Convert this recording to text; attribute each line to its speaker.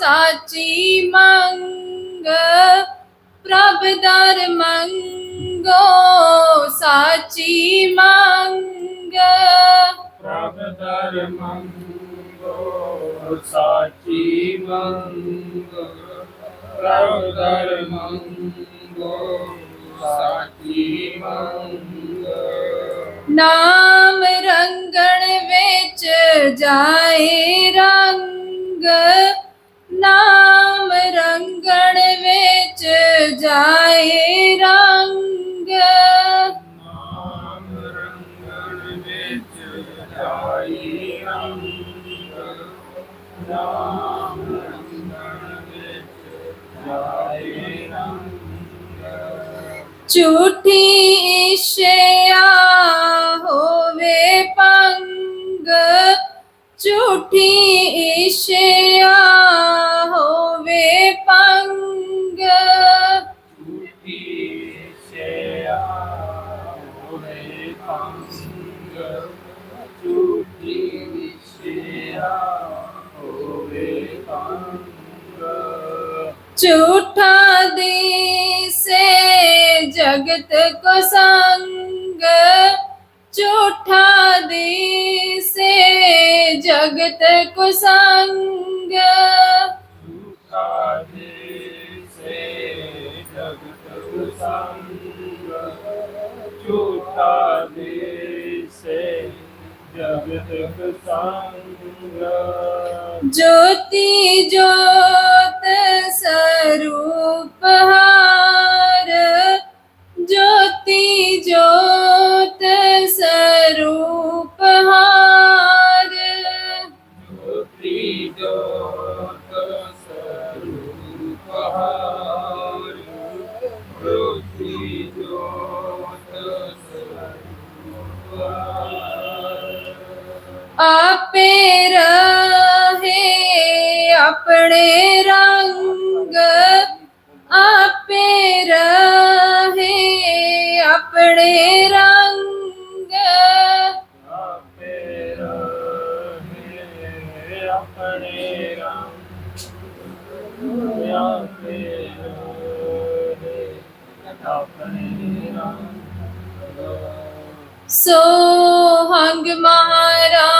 Speaker 1: ਸਾਚੀ ਮੰਗ ਪ੍ਰਭ ਦਰ ਮੰਗੋ ਸਾਚੀ ਮੰਗ।
Speaker 2: ਪ੍ਰਭ ਦਰ ਮੰਗੋ ਸਾਚੀ ਮੰਗੋ ਪ੍ਰਭ ਦਰ ਮੰਗੋ ਸਾਚੀ ਮੰਗੋ।
Speaker 1: ਨਾਮ ਰੰਗਣ ਵਿੱਚ ਜਾਏ ਰੰਗ ਨਾਮ ਰੰਗਣ ਵਿੱਚ ਜਾਏ ਰੰਗ।
Speaker 2: ਨਾਮ ਰੰਗਣ ਵਿੱਚ ਜਾਈ ਰੰਗ ਨਾਮ ਰੰਗਣ ਵਿੱਚ ਜਾਈ ਰੰਗ
Speaker 1: ਝੂਠੀ ਇਸ਼ਿਆ ਹੋਵੇ ਪੰਗ, ਝੂਠੀ ਇਸ਼ਿਆ ਪੰਗ।
Speaker 2: ਝੂਠੀ ਸਿਆ ਹੋਵੇ ਪੰਗ। ਝੂਠੀ ਸਿਆ ਹੋਵੇ ਪੰਗ।
Speaker 1: ਝੂਠਾ ਦਿਸੇ ਜਗਤ ਕੋ ਸੰਗ। ਝੂਠਾ ਦਿਸੇ ਜਗਤ ਕੋ ਸੰਗ।
Speaker 2: ਤਾ ਦੇ ਸੇ ਜਗਤ ਸੰਗ। ਜੋਤੀ ਜੋਤ ਸਰੂਪ ਜੋਤੀ ਜੋਤ ਸਰੂਪ
Speaker 1: ਜੋਤੀ ਜੋਤ
Speaker 2: ਆਪੇ ਰਹੇ ਆਪਣੇ ਰੰਗ। ਆਪੇ ਰਹੇ ਆਪਣੇ ਰੰਗ।
Speaker 1: ਆਪਣੇ ਸੋ ਹੰਗ ਮਹਾਰਾ